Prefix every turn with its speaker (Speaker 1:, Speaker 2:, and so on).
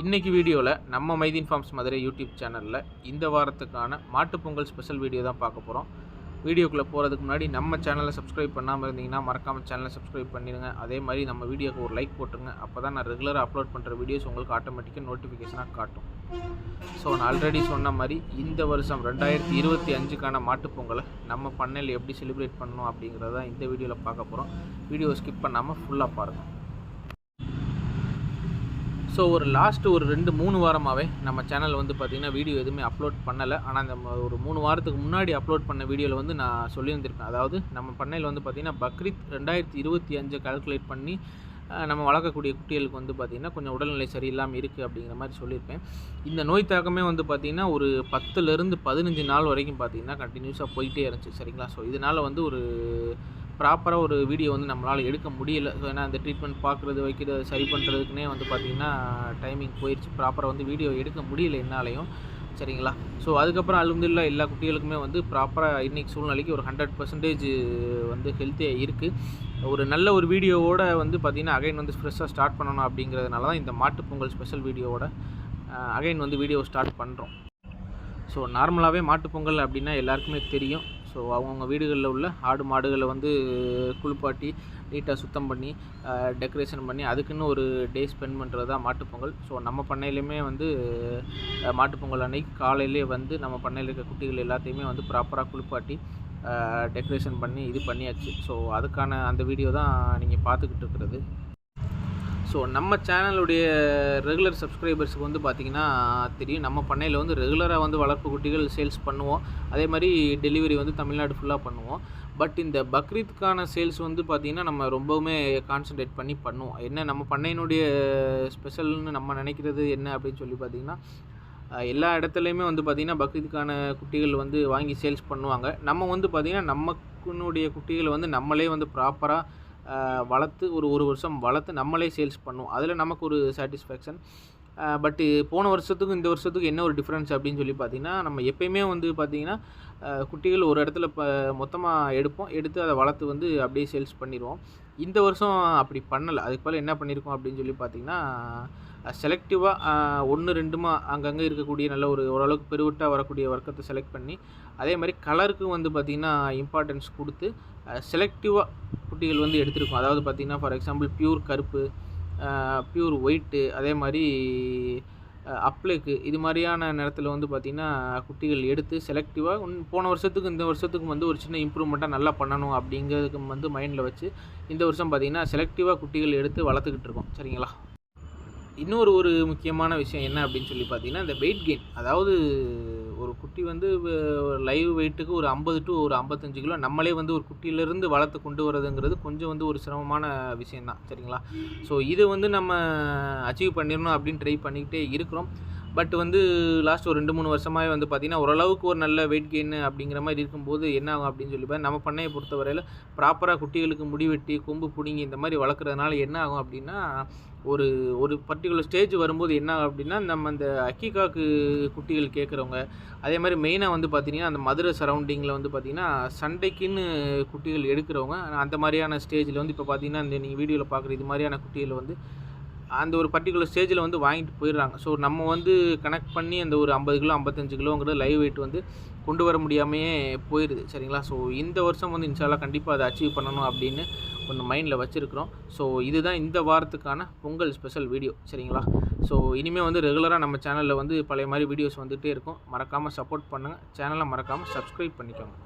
Speaker 1: இன்றைக்கி வீடியோவில் நம்ம மைதீன் ஃபார்ம்ஸ் மதுரை யூடியூப் சேனலில் இந்த வாரத்துக்கான மாட்டுப் பொங்கல் ஸ்பெஷல் வீடியோ தான் பார்க்க போகிறோம் வீடியோக்குள்ளே போகிறதுக்கு முன்னாடி நம்ம சேனலை சப்ஸ்கிரைப் பண்ணாமல் இருந்தீங்கன்னா மறக்காமல் சேனலை சப்ஸ்கிரைப் பண்ணிடுங்க. அதே மாதிரி நம்ம வீடியோக்கு ஒரு லைக் போட்டுருங்க. அப்போ தான் நான் ரெகுலராக அப்லோட் பண்ணுற வீடியோஸ் உங்களுக்கு ஆட்டோமேட்டிக்காக நோட்டிஃபிகேஷனாக காட்டும். ஸோ நான் ஆல்ரெடி சொன்ன மாதிரி இந்த வருஷம் ரெண்டாயிரத்தி இருபத்தி அஞ்சுக்கான மாட்டுப்பொங்கலை நம்ம பண்ணையில் எப்படி செலிப்ரேட் பண்ணணும் அப்படிங்கிறத இந்த வீடியோவில் பார்க்க போகிறோம் வீடியோ ஸ்கிப் பண்ணாமல் ஃபுல்லாக பாருங்கள் ஸோ ஒரு லாஸ்ட்டு ஒரு ரெண்டு மூணு வாரமாகவே நம்ம சேனல் வந்து பார்த்திங்கன்னா வீடியோ எதுவுமே அப்லோட் பண்ணலை. ஆனால் அந்த ஒரு மூணு வாரத்துக்கு முன்னாடி அப்லோட் பண்ண வீடியோவில் வந்து நான் சொல்லியிருந்திருப்பேன் அதாவது நம்ம பண்ணையில் வந்து பார்த்திங்கன்னா பக்ரீத் ரெண்டாயிரத்தி இருபத்தி அஞ்சை கால்குலேட் பண்ணி நம்ம வளர்க்கக்கூடிய குட்டிகளுக்கு வந்து பார்த்திங்கன்னா கொஞ்சம் உடல்நிலை சரியில்லாமல் இருக்குது அப்படிங்கிற மாதிரி சொல்லியிருப்பேன். இந்த நோய் தாக்கமே வந்து பார்த்திங்கன்னா ஒரு பத்துலேருந்து பதினஞ்சு நாள் வரைக்கும் பார்த்திங்கன்னா கண்டினியூஸாக போயிட்டே இருந்துச்சு. சரிங்களா? ஸோ இதனால் வந்து ஒரு ப்ராப்பராக ஒரு வீடியோ வந்து நம்மளால் எடுக்க முடியல. ஸோ ஏன்னா அந்த ட்ரீட்மெண்ட் பார்க்குறது வைக்கிறது சரி பண்ணுறதுக்குனே வந்து பார்த்திங்கன்னா டைமிங் போயிடுச்சு ப்ராப்பராக வந்து வீடியோ எடுக்க முடியல என்னாலையும். சரிங்களா? ஸோ அதுக்கப்புறம் அலுமதுல்லா எல்லா குட்டிகளுக்குமே வந்து ப்ராப்பராக இன்றைக்கி சூழ்நிலைக்கு ஒரு ஹண்ட்ரட் பர்சன்டேஜ் வந்து ஹெல்த்தியாக இருக்குது ஒரு நல்ல ஒரு வீடியோவோட வந்து பார்த்திங்கன்னா அகைன் வந்து ஃப்ரெஷ்ஷாக ஸ்டார்ட் பண்ணணும் அப்படிங்கிறதுனால தான் இந்த மாட்டுப் பொங்கல் ஸ்பெஷல் வீடியோவோட அகைன் வந்து வீடியோ ஸ்டார்ட் பண்ணுறோம் ஸோ நார்மலாகவே மாட்டுப்பொங்கல் அப்படின்னா எல்லாருக்குமே தெரியும். ஸோ அவங்கவுங்க வீடுகளில் உள்ள ஆடு மாடுகளை வந்து குளிப்பாட்டி நீட்டாக சுத்தம் பண்ணி டெக்கரேஷன் பண்ணி அதுக்குன்னு ஒரு டே ஸ்பெண்ட் பண்ணுறது தான் மாட்டுப்பொங்கல் ஸோ நம்ம பண்ணையிலையுமே வந்து மாட்டுப்பொங்கல் மாட்டுப் பொங்கல் அன்னைக்கு காலையிலே வந்து நம்ம பண்ணையில் இருக்க குட்டிகள் எல்லாத்தையுமே வந்து ப்ராப்பராக குளிப்பாட்டி டெக்கரேஷன் பண்ணி இது பண்ணியாச்சு. ஸோ அதுக்கான அந்த வீடியோ தான் நீங்கள் பார்த்துக்கிட்டு இருக்கிறது. ஸோ நம்ம சேனலுடைய ரெகுலர் சப்ஸ்கிரைபர்ஸுக்கு வந்து பார்த்திங்கன்னா தெரியும். நம்ம பண்ணையில் வந்து ரெகுலராக வந்து வளர்ப்பு குட்டிகள் சேல்ஸ் பண்ணுவோம். அதே மாதிரி டெலிவரி வந்து தமிழ்நாடு ஃபுல்லாக பண்ணுவோம். பட் இந்த பக்ரீத்துக்கான சேல்ஸ் வந்து பார்த்திங்கன்னா நம்ம ரொம்பவுமே கான்சன்ட்ரேட் பண்ணி பண்ணுவோம். என்ன நம்ம பண்ணையினுடைய ஸ்பெஷல்னு நம்ம நினைக்கிறது என்ன அப்படின்னு சொல்லி பார்த்திங்கன்னா எல்லா இடத்துலையுமே வந்து பார்த்திங்கன்னா பக்ரீத்துக்கான குட்டிகள் வந்து வாங்கி சேல்ஸ் பண்ணுவாங்க. நம்ம வந்து பார்த்திங்கன்னா நமக்குனுடைய குட்டிகளை வந்து நம்மளே வந்து ப்ராப்பராக வளர்த்து ஒரு ஒரு வருஷம் வளர்த்து நம்மளே சேல்ஸ் பண்ணுவோம் அதில் நமக்கு ஒரு சாட்டிஸ்ஃபேக்ஷன் பட்டு போன வருஷத்துக்கும் இந்த வருஷத்துக்கும் என்ன ஒரு டிஃப்ரென்ஸ் அப்படின்னு சொல்லி பார்த்தீங்கன்னா நம்ம எப்பயுமே வந்து பார்த்திங்கன்னா குட்டிகள் ஒரு இடத்துல இப்போ மொத்தமாக எடுப்போம். எடுத்து அதை வளர்த்து வந்து அப்படியே சேல்ஸ் பண்ணிடுவோம். இந்த வருஷம் அப்படி பண்ணலை. அதுக்கு போல் என்ன பண்ணியிருக்கோம் அப்படின்னு சொல்லி பார்த்தீங்கன்னா செலக்டிவாக ஒன்று ரெண்டுமா அங்கங்கே இருக்கக்கூடிய நல்ல ஒரு ஓரளவுக்கு பெருவிட்டாக வரக்கூடிய வர்க்கத்தை செலக்ட் பண்ணி அதே மாதிரி கலருக்கு வந்து பார்த்திங்கன்னா இம்பார்ட்டன்ஸ் கொடுத்து செலக்டிவாக குட்டிகள் வந்து எடுத்திருக்கோம். அதாவது பார்த்திங்கன்னா ஃபார் எக்ஸாம்பிள் பியூர் கருப்பு பியூர் ஒயிட்டு அதே மாதிரி அப்ளைக்கு இது மாதிரியான நேரத்தில் வந்து பார்த்திங்கன்னா குட்டிகள் எடுத்து செலக்டிவாக போன வருஷத்துக்கு இந்த வருஷத்துக்கும் வந்து ஒரு சின்ன இம்ப்ரூவ்மெண்ட்டாக நல்லா பண்ணணும் அப்படிங்கிறதுக்கு வந்து மைண்டில் வச்சு இந்த வருஷம் பார்த்திங்கன்னா செலக்டிவாக குட்டிகள் எடுத்து வளர்த்துக்கிட்டு இருக்கோம். சரிங்களா? இன்னொரு ஒரு முக்கியமான விஷயம் என்ன அப்படின்னு சொல்லி பார்த்தீங்கன்னா இந்த வெயிட் கெயின் அதாவது ஒரு குட்டி வந்து லைவ் வெயிட்டுக்கு ஒரு ஐம்பது டு ஒரு ஐம்பத்தஞ்சு கிலோ நம்மளே வந்து ஒரு குட்டியிலேருந்து வளர்த்து கொண்டு வரதுங்கிறது கொஞ்சம் வந்து ஒரு சிரமமான விஷயந்தான் சரிங்களா? ஸோ இதை வந்து நம்ம அச்சீவ் பண்ணிடணும் அப்படின்னு ட்ரை பண்ணிக்கிட்டே இருக்கிறோம். பட் வந்து லாஸ்ட் ஒரு ரெண்டு மூணு வருஷமாகவே வந்து பார்த்திங்கன்னா ஓரளவுக்கு ஒரு நல்ல வெயிட் கெயின் அப்படிங்கிற மாதிரி இருக்கும்போது என்ன ஆகும் அப்படின்னு சொல்லி நம்ம பண்ணையை பொறுத்தவரையில் ப்ராப்பராக குட்டிகளுக்கு முடி வெட்டி கொம்பு பிடுங்கி இந்த மாதிரி வளர்க்குறதுனால என்ன ஆகும் அப்படின்னா ஒரு ஒரு பர்டிகுலர் ஸ்டேஜ் வரும்போது என்ன ஆகும் அப்படின்னா நம்ம அந்த அக்கிகாக்கு குட்டிகள் கேட்குறவங்க அதே மாதிரி மெயினாக வந்து பார்த்திங்கன்னா அந்த மதுரை சரௌண்டிங்கில் வந்து பார்த்திங்கன்னா சண்டைக்குன்னு குட்டிகள் எடுக்கிறவங்க அந்த மாதிரியான ஸ்டேஜில் வந்து இப்போ பார்த்தீங்கன்னா இந்த நீங்கள் வீடியோவில் பார்க்குற இது மாதிரியான குட்டிகள் வந்து அந்த ஒரு பர்டிகுலர் ஸ்டேஜில் வந்து வாங்கிட்டு போயிடுறாங்க. ஸோ நம்ம வந்து கனெக்ட் பண்ணி அந்த ஒரு ஐம்பது கிலோ ஐம்பத்தஞ்சு கிலோங்கிறது லைவ் வெயிட் வந்து கொண்டு வர முடியாமையே போயிடுது சரிங்களா? ஸோ இந்த வருஷம் வந்து இன்ஷால்லாம் கண்டிப்பாக அதை அச்சீவ் பண்ணணும் அப்படின்னு ஒன்று மைண்டில் வச்சுருக்கிறோம். ஸோ இதுதான் இந்த வாரத்துக்கான பொங்கல் ஸ்பெஷல் வீடியோ சரிங்களா? ஸோ இனிமேல் வந்து ரெகுலராக நம்ம சேனலில் வந்து பழைய மாதிரி வீடியோஸ் வந்துகிட்டே இருக்கும். மறக்காமல் சப்போர்ட் பண்ணுங்கள் சேனலை மறக்காமல் சப்ஸ்கிரைப் பண்ணிக்கோங்க.